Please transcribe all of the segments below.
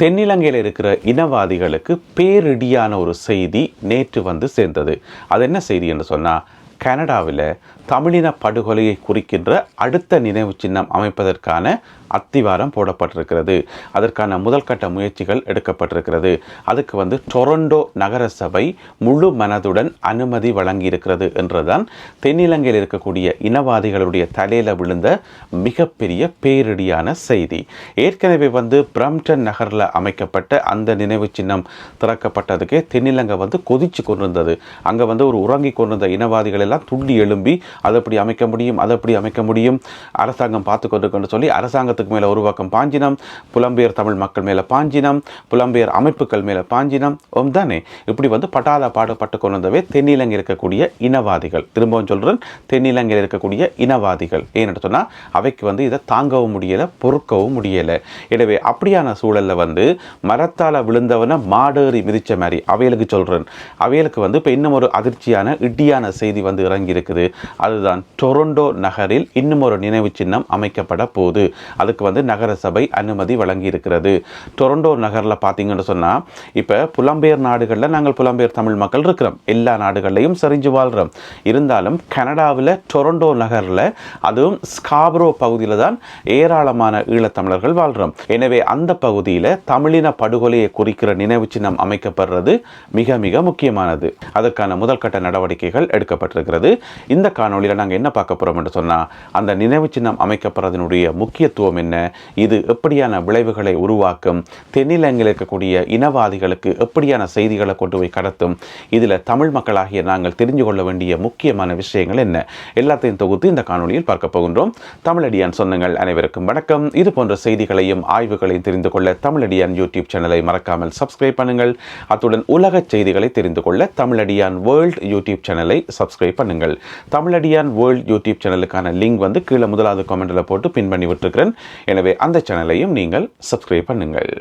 தென்னிலங்கையில் இருக்கிற இனவாதிகளுக்கு பேரிடியான ஒரு செய்தி நேற்று வந்து சேர்ந்தது. அது என்ன செய்தி என்று சொன்னால் கனடாவில் தமிழின படுகொலையை குறிக்கின்ற அடுத்த நினைவு சின்னம் அமைப்பதற்கான அத்திவாரம் போடப்பட்டிருக்கிறது. அதற்கான முதல்கட்ட முயற்சிகள் எடுக்கப்பட்டிருக்கிறது. அதுக்கு வந்து டொரண்டோ நகரசபை முழு மனதுடன் அனுமதி வழங்கியிருக்கிறது என்றுதான் தென்னிலங்கையில் இருக்கக்கூடிய இனவாதிகளுடைய தலையில் விழுந்த மிகப்பெரிய பேரிடியான செய்தி. ஏற்கனவே வந்து பிரம்டன் நகரில் அமைக்கப்பட்ட அந்த நினைவு சின்னம் திறக்கப்பட்டதுக்கே தென்னிலங்கை வந்து கொதிச்சு கொண்டிருந்தது. அங்கே வந்து ஒரு உறங்கி கொண்டிருந்த இனவாதிகள் எல்லாம் துள்ளி எழும்பி அதை எப்படி அமைக்க முடியும்? அதை எப்படி அமைக்க முடியும்? அரசாங்கம் பார்த்து கொண்டிருக்குன்னு சொல்லி அரசாங்கத்தை அரசாங்கத்துக்கு மேலே ஒரு பக்கம் பாஞ்சினம் புலம்பெயர் தமிழ் மக்கள் மேலே பாஞ்சினம் புலம்பெயர் அமைப்புகள் மேலே பாஞ்சினம். ஓம் தானே. இப்படி வந்து பட்டாள பாடுபட்டு கொண்டு தென்னிலங்கை இருக்கக்கூடிய இனவாதிகள். திரும்பவும் சொல்கிறேன் தென்னிலங்கையில் இருக்கக்கூடிய இனவாதிகள். ஏன்னு சொன்னால் அவைக்கு வந்து இதை தாங்கவும் முடியலை பொறுக்கவும் முடியலை. எனவே அப்படியான சூழலில் வந்து மரத்தால் விழுந்தவனை மாடேறி மிதித்த மாதிரி அவைகளுக்கு சொல்கிறேன் அவைகளுக்கு வந்து இப்போ இன்னும் ஒரு அதிர்ச்சியான இடியான செய்தி வந்து இறங்கி இருக்குது அதுதான் டொரண்டோ நகரில் இன்னும் ஒரு நினைவு சின்னம் அமைக்கப்பட போகுது. அதுக்கு வந்து நகரசபை அனுமதி வழங்கி இருக்கிறது டொரண்டோ நகரில் பார்த்தீங்கன்னு சொன்னால் இப்போ புலம்பெயர் நாடுகளில் நாங்கள் புலம்பெயர் தமிழ் மக்கள் இருக்கிறோம். எல்லா நாடுகள்லையும் செறிஞ்சு வாழ்கிறோம் இருந்தாலும் கனடாவில் டொரண்டோ நகரில் அதுவும் ஸ்காப்ரோ பகுதியில் தான் ஏராளமான ஈழத்தமிழர்கள் வாழ்கிறோம் எனவே அந்த பகுதியில் தமிழின படுகொலையை குறிக்கிற நினைவு சின்னம் அமைக்கப்படுறது மிக மிக முக்கியமானது. அதற்கான முதல்கட்ட நடவடிக்கைகள் எடுக்கப்பட்டிருக்கிறது. இந்த காணொலியில் நாங்கள் என்ன பார்க்க போகிறோம் என்று சொன்னால் அந்த நினைவு சின்னம் அமைக்கப்படுறதனுடைய முக்கியத்துவம் என்ன? இது எப்படியான விளைவுகளை உருவாக்கும்? தென்னிலங்கையில் இருக்கக்கூடிய இனவாதிகளுக்கு எப்படியான செய்திகளை கொண்டு போய் கடத்தும்? இதில் தமிழ் மக்களாகிய நாங்கள் தெரிஞ்சு கொள்ள வேண்டிய முக்கியமான விஷயங்கள் என்ன? எல்லாத்தையும் தொகுத்து இந்த காணொலியில் பார்க்க போகின்றோம். தமிழடியான் சொந்தங்கள் அனைவருக்கும் வணக்கம். இது போன்ற செய்திகளையும் ஆய்வுகளையும் தெரிந்து கொள்ள தமிழடியான் யூடியூப் சேனலை மறக்காமல் சப்ஸ்கிரைப் பண்ணுங்கள். அத்துடன் உலக செய்திகளை தெரிந்து கொள்ள தமிழடியான் வேர்ல்ட் யூடியூப் சேனலை சப்ஸ்கிரைப் பண்ணுங்கள். தமிழடியான் வேர்ல்ட் யூடியூப் சேனலுக்கான லிங்க் வந்து கீழே முதலாவது கமெண்ட்டில் போட்டு பின் பண்ணி விட்டுருக்கிறேன். எனவே அந்த சேனலையும் நீங்கள் சப்ஸ்கிரைப் பண்ணுங்கள்.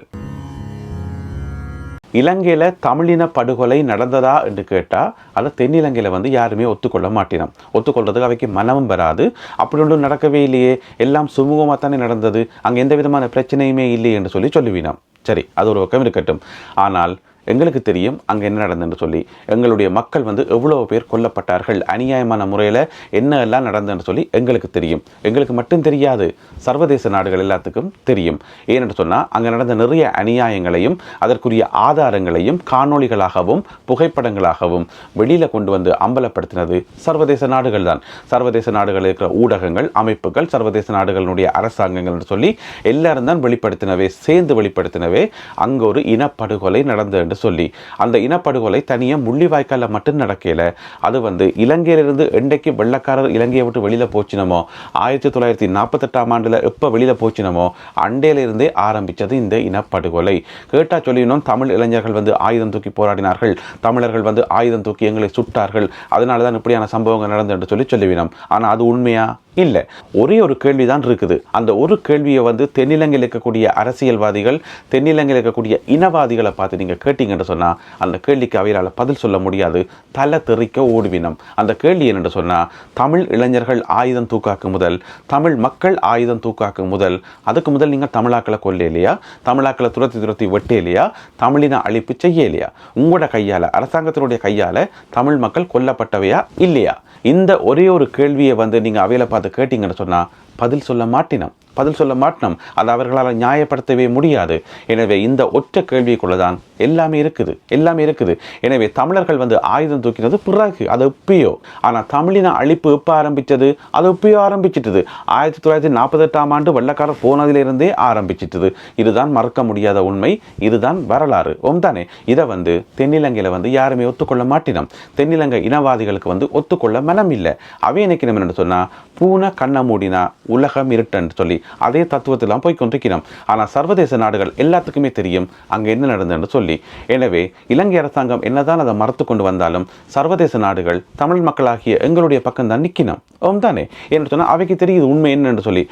இலங்கையில் தமிழின படுகொலை நடந்ததா என்று கேட்டால் அதை தென்னிலங்கையில் வந்து யாருமே ஒத்துக்கொள்ள மாட்டினோம். ஒத்துக்கொள்றதுக்கு அவைக்கு மனமும் வராது. அப்படி ஒன்றும் நடக்கவே இல்லையே. எல்லாம் சுமூகமாக தானே நடந்தது. அங்கே எந்த விதமான பிரச்சனையுமே இல்லை என்று சொல்லி சொல்லுவினோம். சரி அது ஒரு பக்கம் இருக்கட்டும். ஆனால் எங்களுக்கு தெரியும் அங்கே என்ன நடந்ததுன்னு சொல்லி. எங்களுடைய மக்கள் வந்து எவ்வளோ பேர் கொல்லப்பட்டார்கள் அநியாயமான முறையில் என்ன எல்லாம் நடந்ததுன்னு சொல்லி எங்களுக்கு தெரியும். எங்களுக்கு மட்டும் தெரியாது சர்வதேச நாடுகள் எல்லாத்துக்கும் தெரியும். ஏனென்று சொன்னால் அங்கே நடந்த நிறைய அநியாயங்களையும் அதற்குரிய ஆதாரங்களையும் காணொளிகளாகவும் புகைப்படங்களாகவும் வெளியில் கொண்டு வந்து அம்பலப்படுத்தினது சர்வதேச நாடுகள் தான். சர்வதேச நாடுகளில் இருக்கிற ஊடகங்கள் அமைப்புகள் சர்வதேச நாடுகளினுடைய அரசாங்கங்கள் சொல்லி எல்லாரும் தான் வெளிப்படுத்தினவே சேர்ந்து வெளிப்படுத்தினவே அங்கே ஒரு இனப்படுகொலை நடந்தது என்று சொல்லி அந்த இனப்படுகொலை தனியாக முள்ளிவாய்க்காலில் மட்டும் நடக்கல. அது வந்து இலங்கையிலிருந்து என்றைக்கு வெள்ளக்காரர் இலங்கையை விட்டு வெளியில் போச்சினமோ ஆயிரத்தி தொள்ளாயிரத்தி நாற்பத்தெட்டாம் ஆண்டில் எப்போ வெளியில் போச்சினமோ அண்டையிலிருந்தே ஆரம்பித்தது இந்த இனப்படுகொலை. கேட்டால் சொல்லினோம் தமிழ் இளைஞர்கள் வந்து ஆயுதம் தூக்கி போராடினார்கள். தமிழர்கள் வந்து ஆயுதம் தூக்கி எங்களை சுட்டார்கள். அதனால தான் இப்படியான சம்பவங்கள் நடந்தது என்று சொல்லி சொல்லிவினோம். ஆனால் அது உண்மையா? இல்லை ஒரே ஒரு கேள்வி தான் இருக்குது. அந்த ஒரு கேள்வியை வந்து தென்னிலங்கையில் இருக்கக்கூடிய அரசியல்வாதிகள் தென்னிலங்கையில் இருக்கக்கூடிய இனவாதிகளை பார்த்து நீங்கள் கேட்டீங்கன்னு சொன்னால் அந்த கேள்விக்கு அவையால் பதில் சொல்ல முடியாது. தலை தெறிக்க ஓடுவினம். அந்த கேள்வி என்னென்று சொன்னால் தமிழ் இளைஞர்கள் ஆயுதம் தூக்காக்கு முதல் தமிழ் மக்கள் ஆயுதம் தூக்காக்கு முதல் அதுக்கு முதல் நீங்கள் தமிழாக்களை கொல்ல இல்லையா? தமிழாக்களை துரத்தி துரத்தி வெட்டே இல்லையா? தமிழின அழிப்பு செய்ய இல்லையா? உங்களோட கையால் அரசாங்கத்தினுடைய கையால் தமிழ் மக்கள் கொல்லப்பட்டவையா இல்லையா? இந்த ஒரே ஒரு கேள்வியை வந்து நீங்கள் அவையில் பார்த்து கேட்டிங்கன்னு சொன்னால் பதில் சொல்ல மாட்டினோம். பதில் சொல்ல மாட்டோம். அதை அவர்களால் நியாயப்படுத்தவே முடியாது. எனவே இந்த ஒற்ற கேள்விக்குள்ளே தான் எல்லாமே இருக்குது. எல்லாமே இருக்குது. எனவே தமிழர்கள் வந்து ஆயுதம் தூக்கினது பிறகு அது எப்பயோ. ஆனால் தமிழின அழிப்பு எப்போ ஆரம்பித்தது அது எப்பயோ ஆரம்பிச்சிட்டது. ஆயிரத்தி தொள்ளாயிரத்தி நாற்பத்தெட்டாம் ஆண்டு வெள்ளக்காரர் போனதிலிருந்தே ஆரம்பிச்சிட்டது. இதுதான் மறக்க முடியாத உண்மை. இதுதான் வரலாறு. ஒம்தானே இதை வந்து தென்னிலங்கையில் வந்து யாருமே ஒத்துக்கொள்ள மாட்டினோம். தென்னிலங்கை இனவாதிகளுக்கு வந்து ஒத்துக்கொள்ள மனம் இல்லை அவை நினைக்கணும் என்று சொன்னால் பூனை கண்ணை மூடினா உலகம் இருட்டன்னு சொல்லி அதே தத்துவத்திலாம் போய் கொண்டிருக்கிறோம் ஆனால் சர்வதேச நாடுகள் எல்லாத்துக்குமே தெரியும் அங்கே என்ன நடந்ததுன்னு சொல்லி. எனவே இலங்கை அரசாங்கம் என்னதான் அதை மறத்து கொண்டு வந்தாலும் சர்வதேச நாடுகள் தமிழ் மக்களாகிய எங்களுடைய பக்கம் தான் நிற்கணும் தானே என்று சொன்னால் அவைக்கு தெரியுது உண்மை என்னென்று சொல்லி.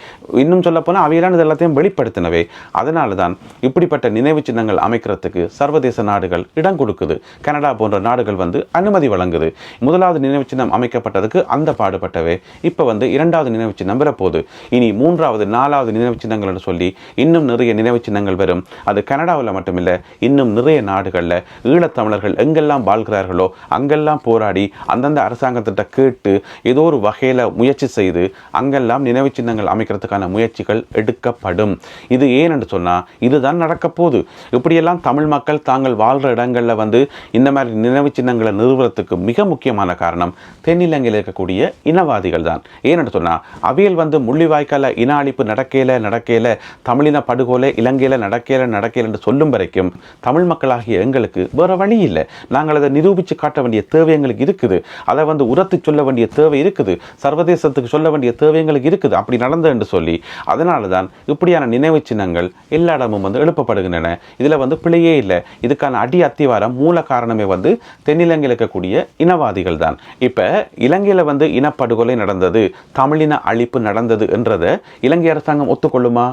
இன்னும் சொல்ல போனால் அவையெல்லாம் இது எல்லாத்தையும் வெளிப்படுத்தினவை. அதனால தான் இப்படிப்பட்ட நினைவு சின்னங்கள் அமைக்கிறதுக்கு சர்வதேச நாடுகள் இடம் கொடுக்குது. கனடா போன்ற நாடுகள் வந்து அனுமதி வழங்குது. முதலாவது நினைவு சின்னம் அமைக்கப்பட்டதுக்கு அந்த பாடுபட்டவை. இப்போ வந்து இரண்டாவது நினைவு சின்னம் வரப்போகுது. இனி மூன்றாவது நாலாவது நினைவு சின்னங்கள்னு சொல்லி இன்னும் நிறைய நினைவு சின்னங்கள் வரும். அது கனடாவில் மட்டுமில்லை இன்னும் நிறைய நாடுகளில் ஈழத்தமிழர்கள் எங்கெல்லாம் வாழ்கிறார்களோ அங்கெல்லாம் போராடி அந்தந்த அரசாங்கத்திட்ட கேட்டு ஏதோ ஒரு வகையில் முயற்சி செய்து அங்கெல்லாம் நினைவு சின்னங்கள் அமைக்கிறதுக்கான முயற்சிகள் எடுக்கப்படும். இது ஏன் என்று சொன்னால் இதுதான் நடக்கப்போகுது இப்படியெல்லாம் தமிழ் மக்கள் தாங்கள் வாழ்கிற இடங்களில் வந்து இந்த மாதிரி நினைவு சின்னங்களை நிறுவனத்துக்கு மிக முக்கியமான காரணம் தென்னிலங்கையில் இருக்கக்கூடிய இனவாதிகள் தான். ஏன்னு சொன்னால் அவியல் வந்து முள்ளிவாய்க்கால இன அழிப்பு நடக்கையில் நடக்கையில் தமிழின படுகொலை இலங்கையில் நடக்கையில் நடக்கையில் என்று சொல்லும் வரைக்கும் தமிழ் மக்களாகிய எங்களுக்கு வேற வழி இல்லை. நாங்கள் அதை நிரூபித்து காட்ட வேண்டிய தேவை எங்களுக்கு இருக்குது. அதை வந்து உரத்து சொல்ல வேண்டிய தேவை இருக்குது. சர்வதேசத்துக்கு சொல்ல வேண்டிய தேவை எங்களுக்கு இருக்குது. அப்படி நடந்தது என்று சொல்லி அதனால தான் இப்படியான நினைவு சின்னங்கள் எல்லா இடமும் வந்து எழுப்பப்படுகின்றன. இதில் வந்து பிழையே இல்லை. இதுக்கான அடி அத்திவாரம் மூல காரணமே வந்து தென்னிலங்கையில் இருக்கக்கூடிய இனவாதிகள் தான் இப்போ இலங்கையில் வந்து இனப்படுகொலை நடந்தது தமிழின அழிப்பு நடந்தது என்றதை இலங்கை அரசாங்கம் ஒத்துக்கொள்ளுமா?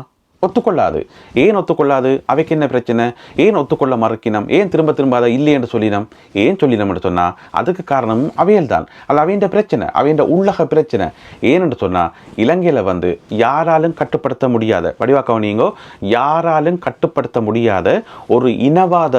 ஒத்துக்கொள்ளாது. ஏன் ஒத்துக்கொள்ளாது? அவைக்கு என்ன பிரச்சனை? ஏன் ஒத்துக்கொள்ள மறுக்கினம்? ஏன் திரும்ப திரும்ப அதை இல்லை என்று சொல்லினோம்? ஏன் சொல்லினோம் என்று சொன்னால் அதுக்கு காரணமும் அவையல் தான் அது அவையின் பிரச்சனை அவையின் உள்ளக பிரச்சனை. ஏன் என்று சொன்னால் இலங்கையில் வந்து யாராலும் கட்டுப்படுத்த முடியாத வடிவாக்கவனிங்கோ யாராலும் கட்டுப்படுத்த முடியாத ஒரு இனவாத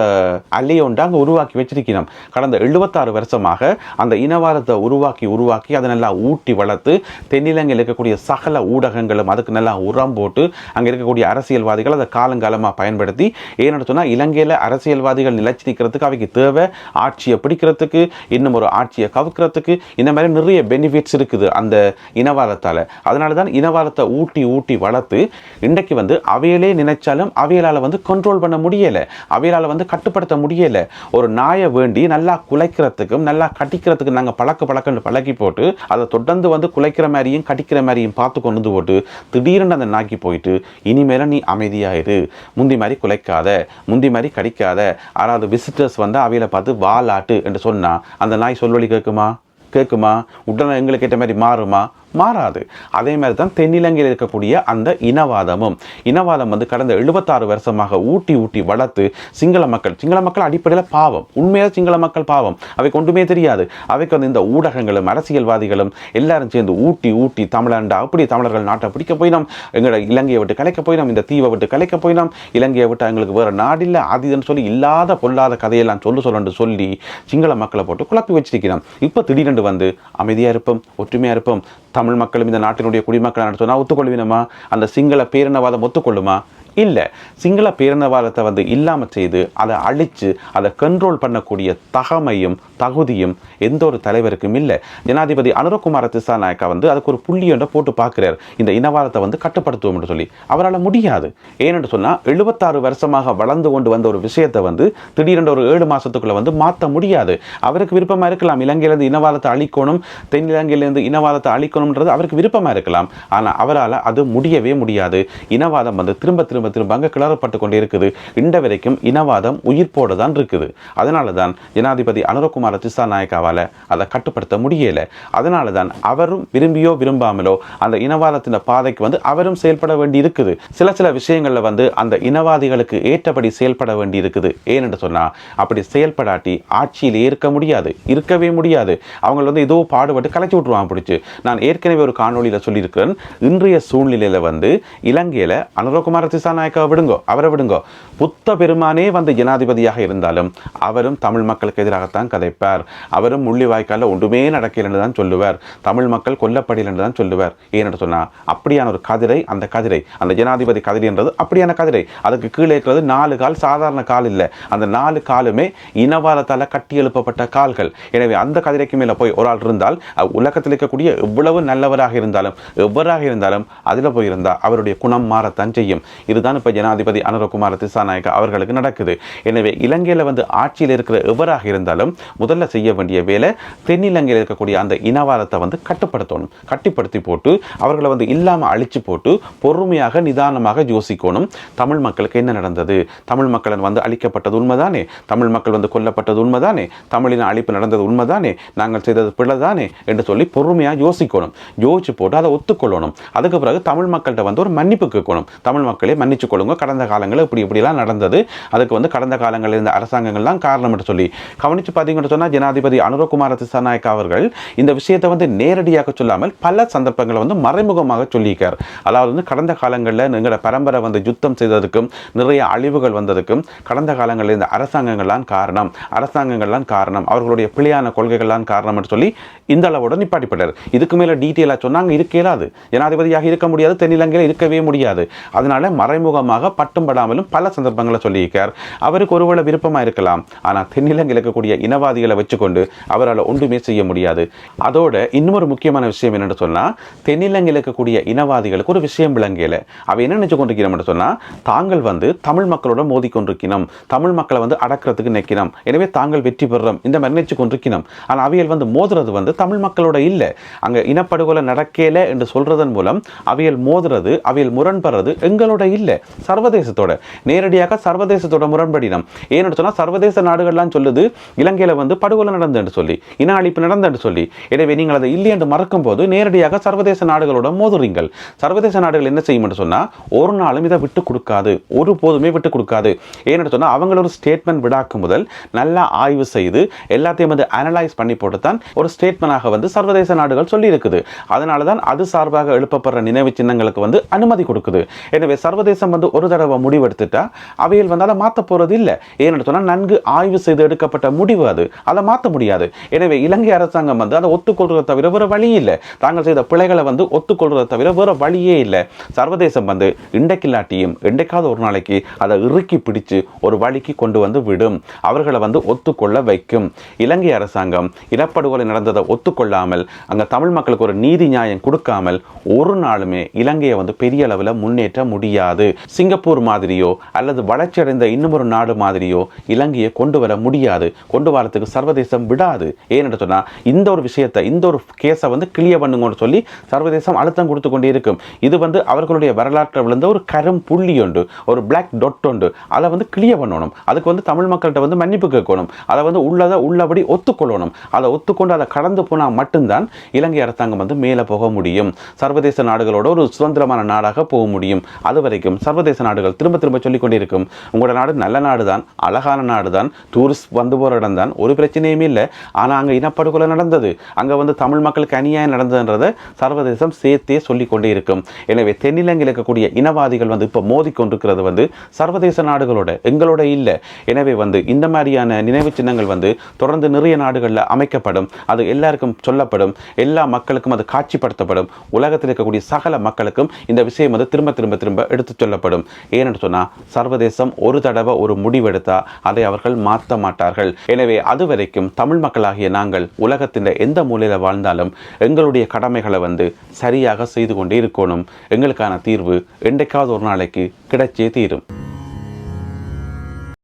அலையொன்று அங்கே உருவாக்கி வச்சிருக்கிறோம் கடந்த எழுபத்தாறு வருஷமாக அந்த இனவாதத்தை உருவாக்கி உருவாக்கி அதை நல்லா ஊட்டி வளர்த்து தென்னிலங்கையில் இருக்கக்கூடிய சகல ஊடகங்களும் அதுக்கு நல்லா உரம் போட்டு அங்கே இருக்கக்கூடிய அரசியல்வாதிகள் அதை காலங்காலமாக பயன்படுத்தி ஏன்னு சொன்னால் இலங்கையில் அரசியல்வாதிகள் நிலைச்சி நிற்கிறதுக்கு அவைக்கு தேவை ஆட்சியை பிடிக்கிறதுக்கு இன்னும் ஒரு ஆட்சியை கவுக்கிறதுக்கு இந்த மாதிரி நிறைய பெனிஃபிட்ஸ் இருக்குது அந்த இனவாதத்தால். அதனால தான் இனவாதத்தை ஊட்டி ஊட்டி வளர்த்து இன்றைக்கு வந்து அவையிலே நினைச்சாலும் அவையலால் வந்து கண்ட்ரோல் பண்ண முடியலை அவையலால் வந்து கட்டுப்படுத்த முடியலை. ஒரு நாயை வேண்டி நல்லா குலைக்கிறதுக்கும் நல்லா கட்டிக்கிறதுக்கு நாங்கள் பழக்க பழக்கன்னு பழக்கி போட்டு அதை தொடர்ந்து வந்து குலைக்கிற மாதிரியும் கடிக்கிற மாதிரியும் பார்த்து கொண்டு வந்து போட்டு திடீர்னு அந்த நாக்கி போயிட்டு இனிமேல நீ அமைதியாயிரு முந்தி மாதிரி குலைக்காத முந்தி மாதிரி கடிக்காத. யாராவது விசிட்டர்ஸ் வந்து அவையில பார்த்து வாலாட்டு என்று சொன்னா அந்த நாய் சொல்வழி கேட்குமா? கேட்குமா? உடனே எங்களுக்கு ஏற்ற மாதிரி மாறுமா? மாறாது. அதே மாதிரி தான் தென்னிலங்கையில் இருக்கக்கூடிய அந்த இனவாதமும். இனவாதம் வந்து கடந்த எழுபத்தாறு வருஷமாக ஊட்டி ஊட்டி வளர்த்து சிங்கள மக்கள் சிங்கள மக்கள் அடிப்படையில் பாவம். உண்மையாக சிங்கள மக்கள் பாவம். அவைக்கு ஒன்றுமே தெரியாது. அவைக்கு வந்து இந்த ஊடகங்களும் அரசியல்வாதிகளும் எல்லாரும் சேர்ந்து ஊட்டி ஊட்டி தமிழண்டா அப்படி தமிழர்கள் நாட்டை பிடிக்க போயினோம். எங்களோட இலங்கையை விட்டு கலைக்க போயினோம். இந்த தீவை விட்டு கலைக்க போயினோம். இலங்கையை விட்டு எங்களுக்கு வேறு நாடில்லை. அதுன்னு சொல்லி இல்லாத பொல்லாத கதையெல்லாம் சொல்லு சொல்லன்னு சொல்லி சிங்கள மக்களை போட்டு குழப்பி வச்சிருக்கிறோம். இப்போ திடீரென்று வந்து அமைதியாக இருப்போம் ஒற்றுமையாக இருப்போம். தமிழ் மக்களும் இந்த நாட்டினுடைய குடிமக்களான சொன்னால் ஒத்துக்கொள்வினமா அந்த சிங்கள பேரினவாதம் ஒத்துக்கொள்ளுமா? இல்லை. சிங்கள பேரினவாதத்தை வந்து இல்லாமல் செய்து அதை அழித்து அதை கண்ட்ரோல் பண்ணக்கூடிய தகமையும் தகுதியும் எந்த ஒரு தலைவருக்கும் இல்லை. ஜனாதிபதி அனுரகுமார திசாநாயக்கா வந்து அதுக்கு ஒரு புள்ளி ஒன்றை போட்டு பார்க்குறார். இந்த இனவாதத்தை வந்து கட்டுப்படுத்துவோம் என்று சொல்லி. அவரால் முடியாது. ஏனென்று சொன்னால் எழுபத்தாறு வருஷமாக வளர்ந்து கொண்டு வந்த ஒரு விஷயத்தை வந்து திடீரென்று ஒரு ஏழு மாதத்துக்குள்ளே வந்து மாற்ற முடியாது. அவருக்கு விருப்பமாக இருக்கலாம். இலங்கையிலேருந்து இனவாதத்தை அழிக்கணும் தென் இலங்கையிலேருந்து இனவாதத்தை அழிக்கணும்ன்றது அவருக்கு விருப்பமாக இருக்கலாம். ஆனால் அவரால் அது முடியவே முடியாது. இனவாதம் வந்து திரும்ப திரும்ப திரும்ப அங்கே கிளறப்பட்டு கொண்டே இருக்குது. இன்ற வரைக்கும் இனவாதம் உயிர்ப்போடு தான் இருக்குது. அதனால தான் ஜனாதிபதி அனுரகுமார் திசாநாயக்காவால் அதை கட்டுப்படுத்த முடியலை. அதனால தான் அவரும் விரும்பியோ விரும்பாமலோ அந்த இனவாதத்தின் பாதைக்கு வந்து அவரும் செயல்பட வேண்டி இருக்குது சில சில விஷயங்களில் வந்து அந்த இனவாதிகளுக்கு ஏற்றபடி செயல்பட வேண்டி இருக்குது ஏனென்று சொன்னால் அப்படி செயல்படாட்டி ஆட்சியில் இருக்க முடியாது. இருக்கவே முடியாது. அவங்க வந்து ஏதோ பாடுபட்டு கலைச்சி விட்ருவாங்க பிடிச்சி. நான் ஏற்கனவே ஒரு காணொலியில் சொல்லியிருக்கிறேன். இன்றைய சூழ்நிலையில் வந்து இலங்கையில் அனுரகுமார திசாநாயக்காவை விடுங்கோ அவரை விடுங்கோ. புத்த பெருமானே வந்து ஜனாதிபதியாக இருந்தாலும் அவரும் தமிழ் மக்களுக்கு எதிராகத்தான் கதை கதைப்பார் அவரும் முள்ளிவாய்க்காலில் ஒன்றுமே நடக்கல என்று தான் சொல்லுவார். தமிழ் மக்கள் கொல்லப்படியில் என்று தான் சொல்லுவார். ஏன்னு சொன்னால் அப்படியான ஒரு கதிரை அந்த கதிரை அந்த ஜனாதிபதி கதிரை என்றது அப்படியான கதிரை. அதுக்கு கீழே இருக்கிறது நாலு கால் சாதாரண கால் இல்லை. அந்த நாலு காலுமே இனவாதத்தால் கட்டி எழுப்பப்பட்ட கால்கள். எனவே அந்த கதிரைக்கு மேலே போய் ஒரு ஆள் இருந்தால் உலகத்தில் இருக்கக்கூடிய எவ்வளவு நல்லவராக இருந்தாலும் எவ்வராக இருந்தாலும் அதில் போயிருந்தால் அவருடைய குணம் மாறத்தான் செய்யும். இதுதான் இப்போ ஜனாதிபதி அனுரகுமார திசாநாயக்க அவர்களுக்கு நடக்குது. எனவே இலங்கையில் வந்து ஆட்சியில் இருக்கிற எவராக இருந்தாலும் முதல்ல செய்ய வேண்டிய வேலை தென்னிலங்கையில் இருக்கக்கூடிய அந்த இனவாதத்தை வந்து கட்டுப்படுத்தணும். கட்டிப்படுத்தி போட்டு அவர்களை வந்து இல்லாமல் அழிச்சு போட்டு பொறுமையாக நிதானமாக யோசிக்கணும். தமிழ் மக்களுக்கு என்ன நடந்தது? தமிழ் மக்கள் வந்து அழிக்கப்பட்டது உண்மைதானே? தமிழ் மக்கள் வந்து கொல்லப்பட்டது உண்மைதானே? தமிழின அழிப்பு நடந்தது உண்மைதானே? நாங்கள் செய்தது பிள்ளைதானே என்று சொல்லி பொறுமையாக யோசிக்கணும். யோசிச்சு போட்டு அதை ஒத்துக்கொள்ளணும். அதுக்கு பிறகு தமிழ் மக்கள்கிட்ட வந்து ஒரு மன்னிப்பு கேட்கணும். தமிழ் மக்களே மன்னிச்சு கொள்ளுங்க. கடந்த காலங்களில் இப்படி இப்படிலாம் நடந்தது. அதுக்கு வந்து கடந்த காலங்களில் இருந்த அரசாங்கங்கள்லாம் காரணம் என்று சொல்லி கவனித்து பார்த்தீங்கன்னு சொன்னால் ஜனாதிபதி அனுரகுமார திசாநாயக்கா அவர்கள் இந்த விஷயத்தை வந்து நேரடியாக சொல்லாமல் பல சந்தர்ப்பங்களை வந்து மறைமுகமாக சொல்லியிருக்கார். அதாவது வந்து கடந்த காலங்களில் எங்களோட பரம்பரை வந்து யுத்தம் செய்ததுக்கும் நிறைய அழிவுகள் வந்ததுக்கும் கடந்த காலங்களில் இந்த அரசாங்கங்கள்லாம் காரணம் அரசாங்கங்கள்லாம் காரணம் அவர்களுடைய பிழையான கொள்கைகள்லாம் காரணம் சொல்லி இந்த அளவோட நிப்பாட்டிப்பட்டார். இதுக்கு மேலே டீட்டெயிலாக சொன்னாங்க இருக்க இயலாது. ஜனாதிபதியாக இருக்க முடியாது தென்னிலங்கையில் இருக்கவே முடியாது. அதனால மறைமுகமாக பட்டும் படாமலும் பல சந்தர்ப்பங்களை சொல்லியிருக்கார். அவருக்கு ஒருவேளை விருப்பமாக இருக்கலாம். ஆனால் தென்னிலங்கையில் இருக்கக்கூடிய இனவாதிகள் வச்சுக்கொண்டு அவரால் ஒன்றுமே செய்ய முடியாது. அதோட இன்னொரு முக்கியமான விஷயம் என்னென்னு சொன்னால் தென்னிலங்கையில் இருக்கக்கூடிய இனவாதிகளுக்கு ஒரு விஷயம் விளங்கல. அவை என்ன நினைச்சு கொண்டிருக்கிறோம்னு சொன்னால் தாங்கள் வந்து தமிழ் மக்களோட மோதி கொண்டிருக்கணும் தமிழ் மக்களை வந்து அடக்கிறதுக்கு நிற்கணும் எனவே தாங்கள் வெற்றி பெறுறோம். இந்த மாதிரி நினைச்சு கொண்டிருக்கணும் ஆனால் அவியல் வந்து மோதுறது வந்து தமிழ் மக்களோட இல்லை. அங்கே இனப்படுகொலை நடக்கல என்று சொல்றதன் மூலம் அவியல் மோதுறது அவியல் முரண்படுறது எங்களோட இல்லை. சர்வதேசத்தோட. நேரடியாக சர்வதேசத்தோட முரண்படினம். ஏன்னு சொன்னால் சர்வதேச நாடுகள்லாம் சொல்லுது இலங்கையில் வந்து படுகொலை நடந்தது சொல்லி இன அழிப்பு நடந்தது சொல்லி. எனவே நீங்கள் அதை இல்லை என்று மறக்கும் போது நேரடியாக சர்வதேச நாடுகளோட மோதுறீங்கள். சர்வதேச நாடுகள் என்ன செய்யும் என்று சொன்னால் ஒரு நாளும் இதை விட்டு கொடுக்காது. ஒரு போதுமே விட்டு கொடுக்காது. ஏன்னு சொன்னால் அவங்கள ஒரு ஸ்டேட்மெண்ட் விடாக்கும் முதல் நல்லா ஆய்வு செய்து எல்லாத்தையும் வந்து அனலைஸ் பண்ணி போட்டு தான் ஒரு ஸ்டேட்மெண்டாக வந்து சர்வதேச நாடுகள் சொல்லி இருக்குது அதனால தான் அது சார்பாக எழுப்பப்படுற நினைவு சின்னங்களுக்கு வந்து அனுமதி கொடுக்குது. எனவே சர்வதேசம் வந்து ஒரு தடவை முடிவெடுத்துட்டா அவையில் வந்து அதை மாற்ற போகிறது இல்லை ஏன்னு சொன்னால் நன்கு ஆய்வு செய்து எடுக்கப்பட்ட முடிவு அது. அதை மாற்ற முடியாது. எனவே இலங்கை அரசாங்கம் வந்து அதை ஒத்துக்கொள்றதை தவிர வேறு வழி இல்லை. தாங்கள் செய்த பிழைகளை வந்து ஒத்துக்கொள்றதை தவிர வேறு வழியே இல்லை. சர்வதேசம் வந்து இன்றைக்கில்லாட்டியும் இன்றைக்காவது ஒரு நாளைக்கு அதை இறுக்கி பிடிச்சு ஒரு வழிக்கு கொண்டு வந்து விடும். அவர்களை வந்து ஒத்துக்கொள்ள வைக்கும். இலங்கை அரசாங்கம் இனப்படுகொலை நடந்ததை ஒத்துக்கொள்ளாமல் அங்கே தமிழ் மக்களுக்கு ஒரு நீதி நியாயம் கொடுக்காமல் ஒரு நாளுமே இலங்கையை வந்து பெரிய அளவில் முன்னேற்ற முடியாது. சிங்கப்பூர் மாதிரியோ அல்லது வளர்ச்சியடைந்த இன்னும் ஒரு நாடு மாதிரியோ இலங்கையை கொண்டு வர முடியாது. கொண்டு வரத்துக்கு சர்வதேசம் விடாது. ஏன்னு சொன்னால் இந்த ஒரு விஷயத்தை இந்த ஒரு கேஸை வந்து கிளியர் பண்ணுங்கன்னு சொல்லி சர்வதேசம் அழுத்தம் கொடுத்து கொண்டே இருக்கும். இது வந்து அவர்களுடைய வரலாற்றில் விழுந்த ஒரு கரும் புள்ளி உண்டு ஒரு பிளாக் டொட் உண்டு. அதை வந்து கிளியர் பண்ணணும். அதுக்கு வந்து தமிழ் மக்கள்கிட்ட வந்து மன்னிப்பு கேட்கணும். அதை வந்து உள்ளதை உள்ளபடி ஒத்துக்கொள்ளணும். அதை ஒத்துக்கொண்டு அதை கடந்து போனால் மட்டும்தான் இலங்கை அரசாங்கம் வந்து மேலே போக முடியும். சர்வதேச நாடுகளோட ஒரு சுதந்திரமான நாடாக போக முடியும். அது வரைக்கும் சர்வதேச நாடுகள் திரும்ப திரும்ப சொல்லிக் கொண்டிருக்கும். உங்களோட நாடு நல்ல நாடு தான் அழகான நாடு தான் டூரிஸ்ட் வந்து போகிற இடம் தான் ஒரு பிரச்சனையுமே இல்லை. ஆனால் அங்கே இனப்படுகொலை நடந்தது. அங்கே வந்து தமிழ் மக்களுக்கு அநியாயம் நடந்ததுன்றதை சர்வதேசம் சேர்த்தே சொல்லிக் கொண்டே இருக்கும். எனவே தென்னிலங்கையில் இருக்கக்கூடிய இனவாதிகள் வந்து இப்போ மோதிக்கொண்டிருக்கிறது வந்து சர்வதேச நாடுகளோட எங்களோட இல்லை. எனவே வந்து இந்த மாதிரியான நினைவு சின்னங்கள் வந்து தொடர்ந்து நிறைய நாடுகளில் அமைக்கப்படும். அது எல்லாருக்கும் சொல்லப்படும். எல்லா மக்களுக்கும் அது காட்சிப்படுத்தப்படும். உலகத்தில் இருக்கக்கூடிய சகல மக்களுக்கும் இந்த விஷயம் வந்து திரும்ப திரும்ப திரும்ப எடுத்துச் சொல்லப்படும். ஏன்னு சொன்னால் சர்வதேசம் ஒரு தடவை ஒரு முடிவெடுத்தால் அதை அவர்கள் மாற்ற மாட்டார்கள். எனவே அது வரைக்கும் தமிழ் மக்களாகிய நாங்கள் உலகத்தின் எந்த மூலையில் வாழ்ந்தாலும் எங்களுடைய கடமைகளை வந்து சரியாக செய்து கொண்டே இருக்கணும். எங்களுக்கான தீர்வு என்றைக்காவது ஒரு நாளைக்கு கிடைச்சே தீரும்.